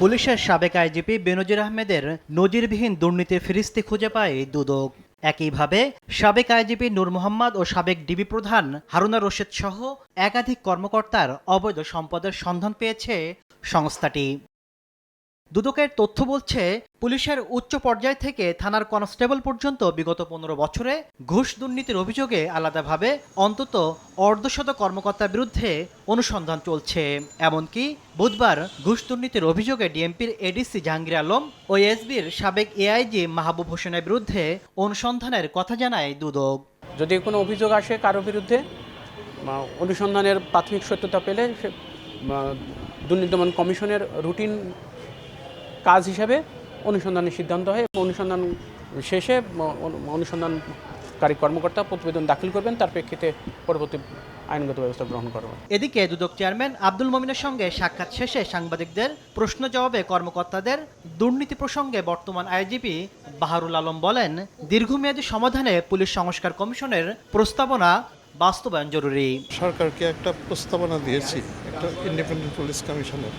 পুলিশের সাবেক আইজিপি বেনজির আহমেদের নজিরবিহীন দুর্নীতির ফিরিস্তি খুঁজে পায় দুদক। একইভাবে, সাবেক আইজিপি নূর মোহাম্মদ ও সাবেক ডিবি প্রধান হারুনা রশিদ সহ একাধিক কর্মকর্তার অবৈধ সম্পদের সন্ধান পেয়েছে সংস্থাটি। দুদকের তথ্য বলছে, পুলিশের উচ্চ পর্যায় থেকে থানার কনস্টেবল পর্যন্ত বিগত পনেরো বছরে ঘুষ দুর্নীতির অভিযোগে আলাদাভাবে অন্তত অর্ধশত কর্মকর্তার বিরুদ্ধে অনুসন্ধান চলছে। এমনকি বুধবার ঘুষ দুর্নীতির অভিযোগে ডিএমপির এডিসি জাহাঙ্গীর আলম ও এসবির সাবেক এআইজি মাহবুব হোসেনের বিরুদ্ধে অনুসন্ধানের কথা জানায় দুদক। যদি কোনো অভিযোগ আসে কারও বিরুদ্ধে অনুসন্ধানের প্রাথমিক সত্যতা পেলে দুর্নীতি দমন কমিশনের রুটিন কাজ হিসেবে অনুসন্ধানের সিদ্ধান্ত হয় এবং অনুসন্ধান শেষে অনু- অনুসন্ধানকারী কর্মকর্তা প্রতিবেদন দাখিল করবেন তার প্রেক্ষিতে পরবর্তী আইনগত ব্যবস্থা গ্রহণ করা হবে। এদিকে দুদক চেয়ারম্যান আব্দুল মমিনের সঙ্গে সাক্ষাৎ শেষে সাংবাদিকদের প্রশ্ন জবাবে কর্মকর্তাদের দুর্নীতি প্রসঙ্গে বর্তমান আইজিপি বাহারুল আলম বলেন দীর্ঘমেয়াদী সমাধানে পুলিশ সংস্কার কমিশনের প্রস্তাবনা বাস্তবায়ন জরুরি। সরকারকে একটা প্রস্তাবনা দিয়েছি একটা ইন্ডিপেন্ডেন্ট পুলিশ কমিশনের।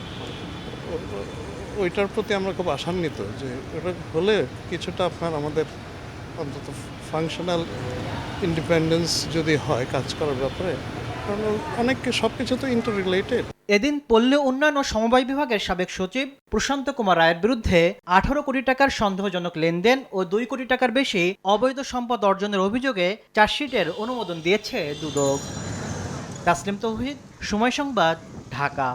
ওইটার প্রতি আমরা খুব আশান্বিত যে ওটা হলে কিছুটা আপনার আমাদের অন্তত ফাংশনাল ইন্ডিপেন্ডেন্স যদি হয় কাজ করার ব্যাপারে, কারণ অনেক সব কিছু তো ইন্টার রিলেটেড এদিন পল্লী উন্নয়ন ও সমবায় বিভাগের সাবেক সচিব প্রশান্ত কুমার রায়ের বিরুদ্ধে আঠারো কোটি টাকার সন্দেহজনক লেনদেন ও দুই কোটি টাকার বেশি অবৈধ সম্পদ অর্জনের অভিযোগে চার্জশিটের অনুমোদন দিয়েছে দুদক। তাসলিম তৌহিদ, সময় সংবাদ, ঢাকা।